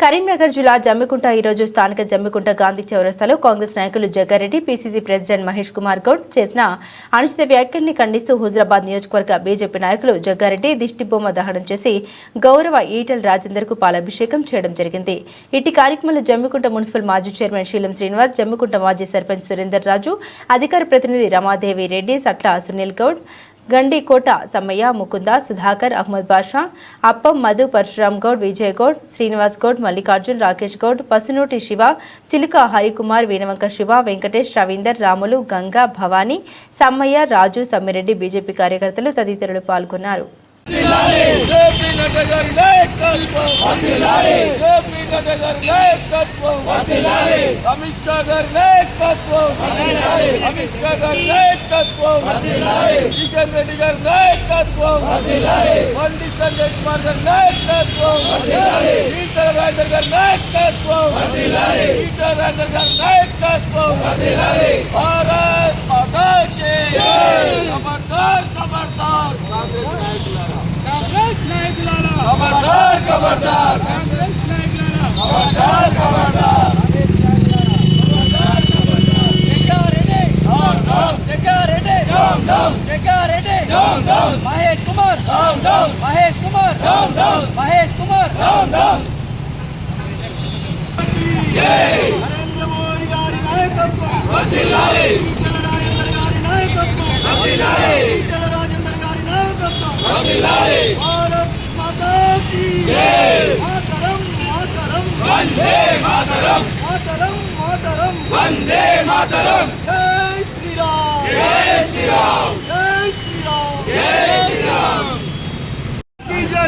కరీంనగర్ జిల్లా జమ్మికుంట ఈరోజు స్థానిక జమ్మికుంట గాంధీ చౌరస్తాలో కాంగ్రెస్ నాయకులు జగ్గారెడ్డి పీసీసీ ప్రెసిడెంట్ మహేష్ కుమార్ గౌడ్ చేసిన అనుచిత వ్యాఖ్యల్ని ఖండిస్తూ హుజరాబాద్ నియోజకవర్గ బీజేపీ నాయకులు జగ్గారెడ్డి దిష్టిబొమ్మ దహనం చేసి గౌరవ ఈటల్ రాజేందర్కు పాలాభిషేకం చేయడం జరిగింది. ఇటు కార్యక్రమంలో జమ్మికుంట మున్సిపల్ మాజీ చైర్మన్ శీలం శ్రీనివాస్ జమ్మికుంట మాజీ సర్పంచ్ సురేందర్ రాజు అధికార ప్రతినిధి రమాదేవి రెడ్డి సట్ల సునీల్ గౌడ్ గండికోట సమ్మయ్య ముకుంద సుధాకర్ అహ్మద్ బాషా అప్పం మధు పరశురామ్ గౌడ్ విజయ్ గౌడ్ శ్రీనివాస్ గౌడ్ మల్లికార్జున్ రాకేష్ గౌడ్ పసునోటి శివ చిలుక హరికుమార్ వీణవంక శివ వెంకటేష్ రవీందర్ రాములు గంగా భవానీ సమ్మయ్య రాజు సమ్మిరెడ్డి బీజేపీ కార్యకర్తలు తదితరులు పాల్గొన్నారు. జేపీ నడ్డా గారి నాయకత్వం జేపీ నడ్డా గారి నాయకత్వం అమిత్ షా గారి నాయకత్వం అమిత్ షా గారి నాయకత్వం కిషన్ రెడ్డి గారి నాయకత్వం బండి సంజయ్ కుమార్ గారి నాయకత్వం ఈటల రాజర్ గారి నాయకత్వం ఈటల రాజర్ గారి నాయకత్వం భారత్ మాతా కి ఖబర్దార్ ఖబర్దార్ కాంగ్రెస్ నాయకులారా కాంగ్రెస్ నాయకులారా ఖబర్దార్ ఖబర్దార్ కాంగ్రెస్ నాయకులారా ఖబర్దార్ ఖబర్దార్ Jaggareddy down down Jaggareddy down down Jaggareddy down down Mahesh Kumar down down Mahesh Kumar. Down down Mahesh Kumar. Down down Narendra Modi గారి నాయకత్వం. వర్ధిల్లాలి ఈటల రాజేందర్ గారి నాయకత్వం. వర్ధిల్లాలి ఈటల రాజేందర్ గారి నాయకత్వం. వర్ధిల్లాలి భారత్ మాతా కీ జై. మాతరం మాతరం. వందే మాతరం. మాతరం మాతరం. వందే మాతరం. జై శ్రీరామ్. జై శ్రీరామ్. జై శ్రీరామ్ జై శ్రీరామ్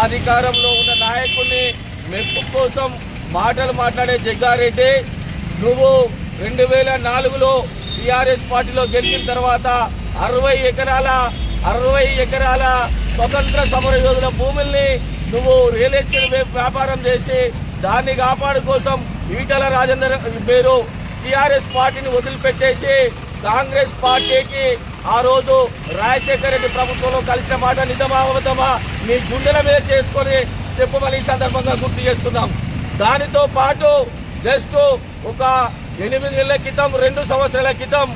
అధికారంలో ఉన్న నాయకుల్ని మెప్పు కోసం మాటలు మాట్లాడే జగ్గారెడ్డి నువ్వు రెండు వేల నాలుగులో టీఆర్ఎస్ పార్టీలో గెలిచిన తర్వాత అరవై ఎకరాల అరవై ఎకరాల స్వతంత్ర సమర యోధుల భూముల్ని నువ్వు రియల్ ఎస్టేట్ వ్యాపారం చేసి దాన్ని కాపాడు కోసం ఈటల రాజేందర్ మీరు టీఆర్ఎస్ పార్టీని వదిలిపెట్టేసి కాంగ్రెస్ పార్టీకి ఆ రోజు రాజశేఖర రెడ్డి ప్రభుత్వంలో కలిసిన మాట నిజమా మీ గుండెల మీద చేసుకొని చెప్పమని ఈ సందర్భంగా గుర్తు చేస్తున్నాం. దానితో పాటు జస్ట్ ఒక ఎనిమిది నెలల క్రితం రెండు సంవత్సరాల క్రితం